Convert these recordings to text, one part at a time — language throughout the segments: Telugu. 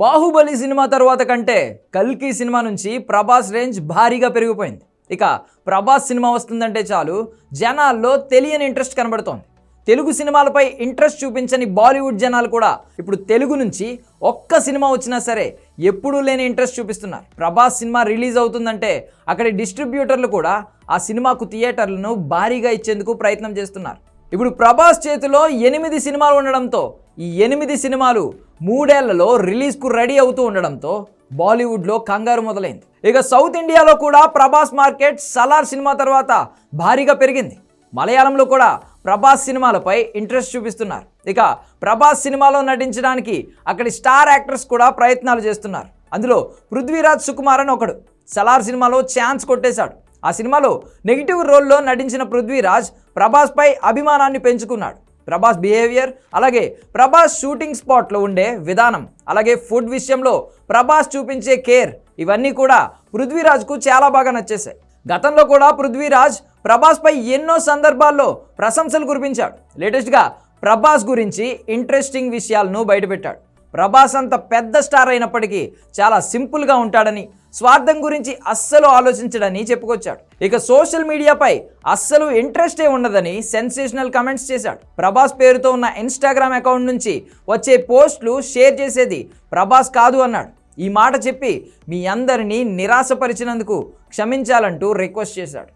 బాహుబలి సినిమా తర్వాత కంటే కల్కి సినిమా నుంచి ప్రభాస్ రేంజ్ భారీగా పెరిగిపోయింది. ఇక ప్రభాస్ సినిమా వస్తుందంటే చాలు జనాల్లో తెలియని ఇంట్రెస్ట్ కనబడుతోంది. తెలుగు సినిమాలపై ఇంట్రెస్ట్ చూపించని బాలీవుడ్ జనాలు కూడా ఇప్పుడు తెలుగు నుంచి ఒక్క సినిమా వచ్చినా సరే ఎప్పుడూ లేని ఇంట్రెస్ట్ చూపిస్తున్నారు. ప్రభాస్ సినిమా రిలీజ్ అవుతుందంటే అక్కడి డిస్ట్రిబ్యూటర్లు కూడా ఆ సినిమాకు థియేటర్లను భారీగా ఇచ్చేందుకు ప్రయత్నం చేస్తున్నారు. ఇప్పుడు ప్రభాస్ చేతిలో ఎనిమిది సినిమాలు ఉండడంతో ఈ ఎనిమిది సినిమాలు మూడేళ్ళలో రిలీజ్కు రెడీ అవుతూ ఉండడంతో బాలీవుడ్లో కంగారు మొదలైంది. ఇక సౌత్ ఇండియాలో కూడా ప్రభాస్ మార్కెట్ సలార్ సినిమా తర్వాత భారీగా పెరిగింది. మలయాళంలో కూడా ప్రభాస్ సినిమాలపై ఇంట్రెస్ట్ చూపిస్తున్నారు. ఇక ప్రభాస్ సినిమాలో నటించడానికి అక్కడి స్టార్ యాక్టర్స్ కూడా ప్రయత్నాలు చేస్తున్నారు. అందులో పృథ్వీరాజ్ సుకుమార్ అని ఒకడు సలార్ సినిమాలో ఛాన్స్ కొట్టేశాడు. ఆ సినిమాలో నెగిటివ్ రోల్లో నటించిన పృథ్వీరాజ్ ప్రభాస్పై అభిమానాన్ని పెంచుకున్నాడు. ప్రభాస్ బిహేవియర్ అలాగే ప్రభాస్ షూటింగ్ స్పాట్లో ఉండే విధానం అలాగే ఫుడ్ విషయంలో ప్రభాస్ చూపించే కేర్ ఇవన్నీ కూడా పృథ్వీరాజ్కు చాలా బాగా నచ్చేశాయి. గతంలో కూడా పృథ్వీరాజ్ ప్రభాస్పై ఎన్నో సందర్భాల్లో ప్రశంసలు కురిపించాడు. లేటెస్ట్గా ప్రభాస్ గురించి ఇంట్రెస్టింగ్ విషయాలను బయటపెట్టాడు. ప్రభాస్ అంత పెద్ద స్టార్ అయినప్పటికీ చాలా సింపుల్గా ఉంటాడని స్వార్థం గురించి అస్సలు ఆలోచించడని చెప్పుకొచ్చాడు. ఇక సోషల్ మీడియాపై అస్సలు ఇంట్రెస్టే ఉండదని సెన్సేషనల్ కమెంట్స్ చేశాడు. ప్రభాస్ పేరుతో ఉన్న ఇన్స్టాగ్రామ్ అకౌంట్ నుంచి వచ్చే పోస్టులు షేర్ చేసేది ప్రభాస్ కాదు అన్నాడు. ఈ మాట చెప్పి మీ అందరినీ నిరాశపరిచినందుకు క్షమించాలంటూ రిక్వెస్ట్ చేశాడు.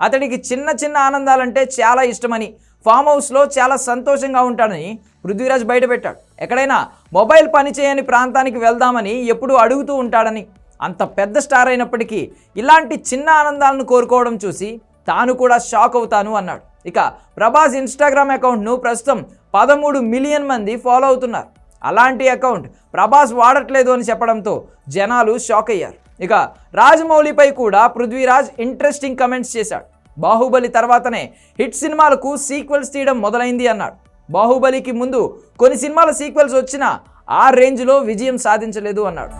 అతడికి చిన్న చిన్న ఆనందాలంటే చాలా ఇష్టమని ఫామ్ హౌస్లో చాలా సంతోషంగా ఉంటాడని పృథ్వీరాజ్ బయటపెట్టాడు ఎక్కడైనా మొబైల్ పని చేయని ప్రాంతానికి వెళ్దామని ఎప్పుడూ అడుగుతూ ఉంటాడని అంత పెద్ద స్టార్ అయినప్పటికీ ఇలాంటి చిన్న ఆనందాలను కోరుకోవడం చూసి తాను కూడా షాక్ అవుతాను అన్నాడు. ఇక ప్రభాస్ ఇన్స్టాగ్రామ్ అకౌంట్ను ప్రస్తుతం పదమూడు మిలియన్ మంది ఫాలో అవుతున్నారు. అలాంటి అకౌంట్ ప్రభాస్ వాడట్లేదు అని చెప్పడంతో జనాలు షాక్ అయ్యారు. ఇక రాజమౌళిపై కూడా పృథ్వీరాజ్ ఇంట్రెస్టింగ్ కమెంట్స్ చేశాడు. బాహుబలి తర్వాతనే హిట్ సినిమాలకు సీక్వెల్స్ తీయడం మొదలైంది అన్నాడు. బాహుబలికి ముందు కొన్ని సినిమాల సీక్వెల్స్ వచ్చినా ఆ రేంజ్లో విజయం సాధించలేదు అన్నాడు.